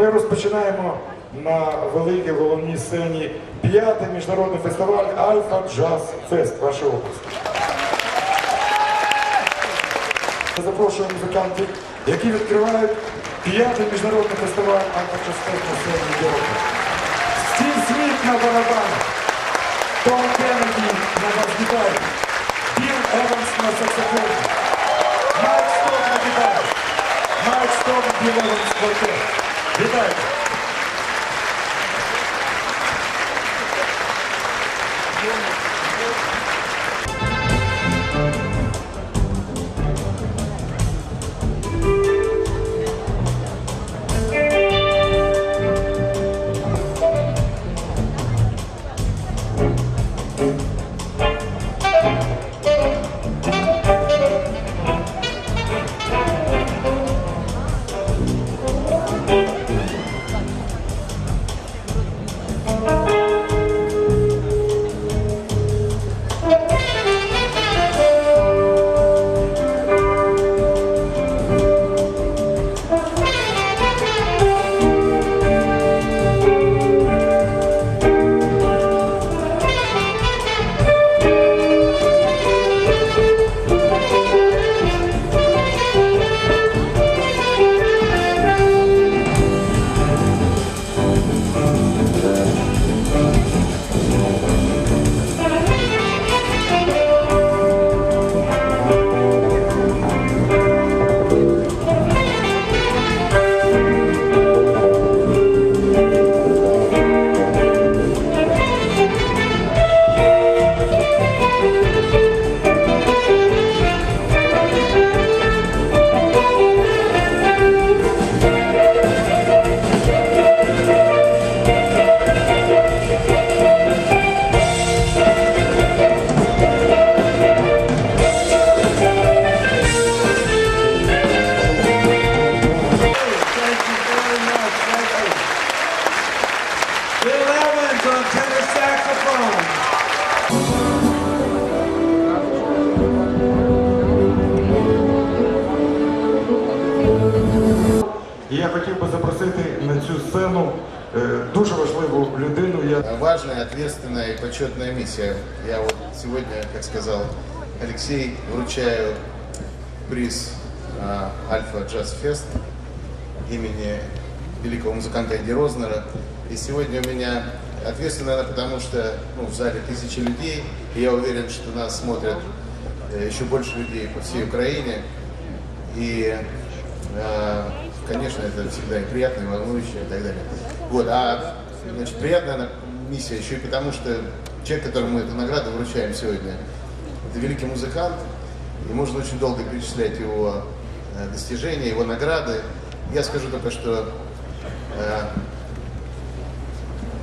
Ми розпочинаємо на великій головній сцені п'ятий міжнародний фестиваль Альфа Джаз Фест. Ваша область. Запрошую музикантів, які відкривають п'ятий міжнародний фестиваль Альфа Джаз Фест на сцені Європи. Стів Сміт на барабанах, Том Кеннеді на бас-гітарі, Білл Еванс на саксофоні, Майк Сток на гітарі, Майк Сток, Білл Еванс квартет. Вітайте! Важная, ответственная и почетная миссия. Я вот сегодня, как сказал Алексей, вручаю приз а, Альфа Джаз Фест имени великого музыканта Эдди Рознера. И сегодня у меня ответственно, наверное, потому что ну, в зале тысячи людей, и я уверен, что нас смотрят э, еще больше людей по всей Украине. И, э, конечно, это всегда и приятно, и волнующе, и так далее. Вот, а значит, приятная она миссия еще и потому, что человек, которому мы эту награду вручаем сегодня, это великий музыкант, и можно очень долго перечислять его э, достижения, его награды. Я скажу только, что э,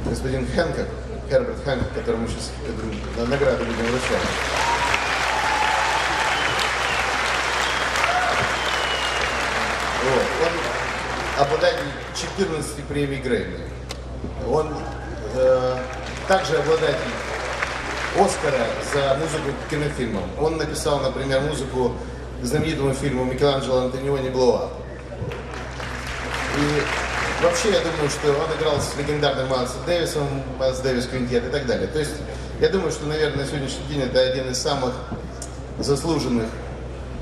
господин Хэнкок, Херберт Хэнкок, которому сейчас эту награду будем вручать, Вот. Он обладатель 14 премий Грэмми. Он э, также обладатель Оскара за музыку к кинофильмам. Он написал, например, музыку к знаменитому фильму Микеланджело Антониони «Блоуап». И вообще я думаю, что он играл с легендарным Майлсом Дэвисом, Майлс Дэвис Квинтет и так далее. То есть я думаю, что, наверное, на сегодняшний день это один из самых заслуженных,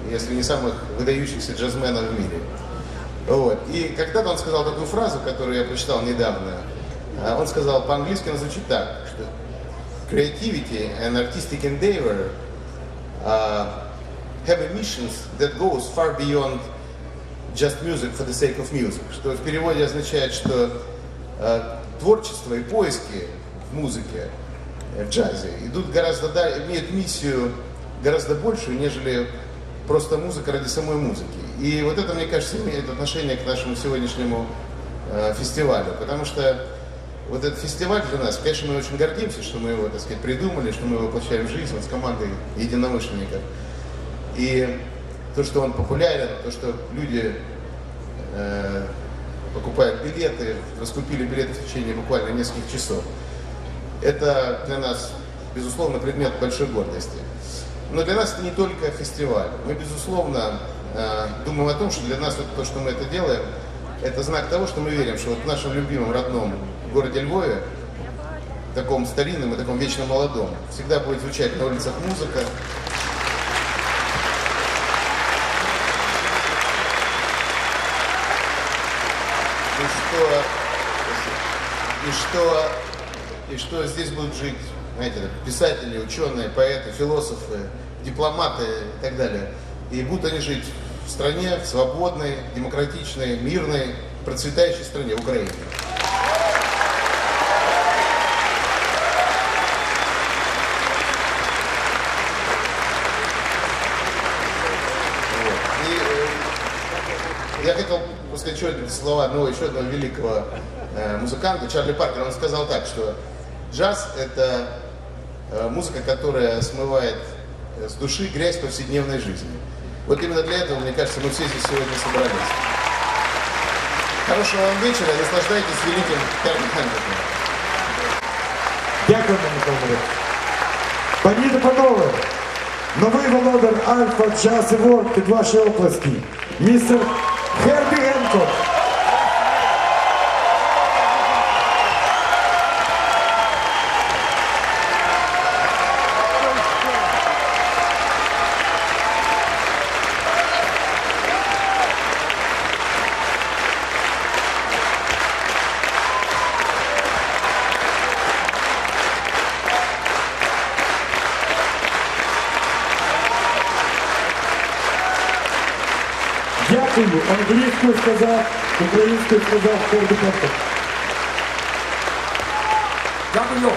если не самых выдающихся джазменов в мире. Вот. И когда-то он сказал такую фразу, которую я прочитал недавно. А, Он сказал, по-английски она звучит так, что creativity and artistic endeavor uh, have a missions that goes far beyond just music for the sake of music. Что в переводе означает, что э, творчество и поиски в музыке, э, в джазе идут гораздо дальше, имеют миссию гораздо большую, нежели просто музыка ради самой музыки. И вот это, мне кажется, имеет отношение к нашему сегодняшнему э, фестивалю, потому что вот этот фестиваль для нас, конечно, мы очень гордимся, что мы его, так сказать, придумали, что мы его воплощаем в жизнь вот с командой единомышленников. И то, что он популярен, то, что люди э, покупают билеты, раскупили билеты в течение буквально нескольких часов, это для нас, безусловно, предмет большой гордости. Но для нас это не только фестиваль. Мы, безусловно, э, думаем о том, что для нас вот то, что мы это делаем, это знак того, что мы верим, что вот в нашем любимом родном городе Львове, таком старинном и таком вечно молодом, всегда будет звучать на улицах музыка, и что, и что, и что здесь будут жить, знаете, писатели, ученые, поэты, философы, дипломаты и так далее. И будут они жить в стране, в свободной, демократичной, мирной, процветающей стране Украине. Вот. И э, я хотел бы сказать еще одни слова одного еще одного великого э, музыканта Чарли Паркера. Он сказал так, что джаз это э, музыка, которая смывает э, с души грязь повседневной жизни. Вот именно для этого, мне кажется, мы все здесь сегодня собрались. Хорошего вам вечера, наслаждайтесь великим Термин Хендерсоном. Дякуємо, Микола. Пані та панове, новий володар Альфа Джаз Еворд під ваші оплески. Містер Cierto Англійською сказав, українською сказав Хербі Генкок. Дякую.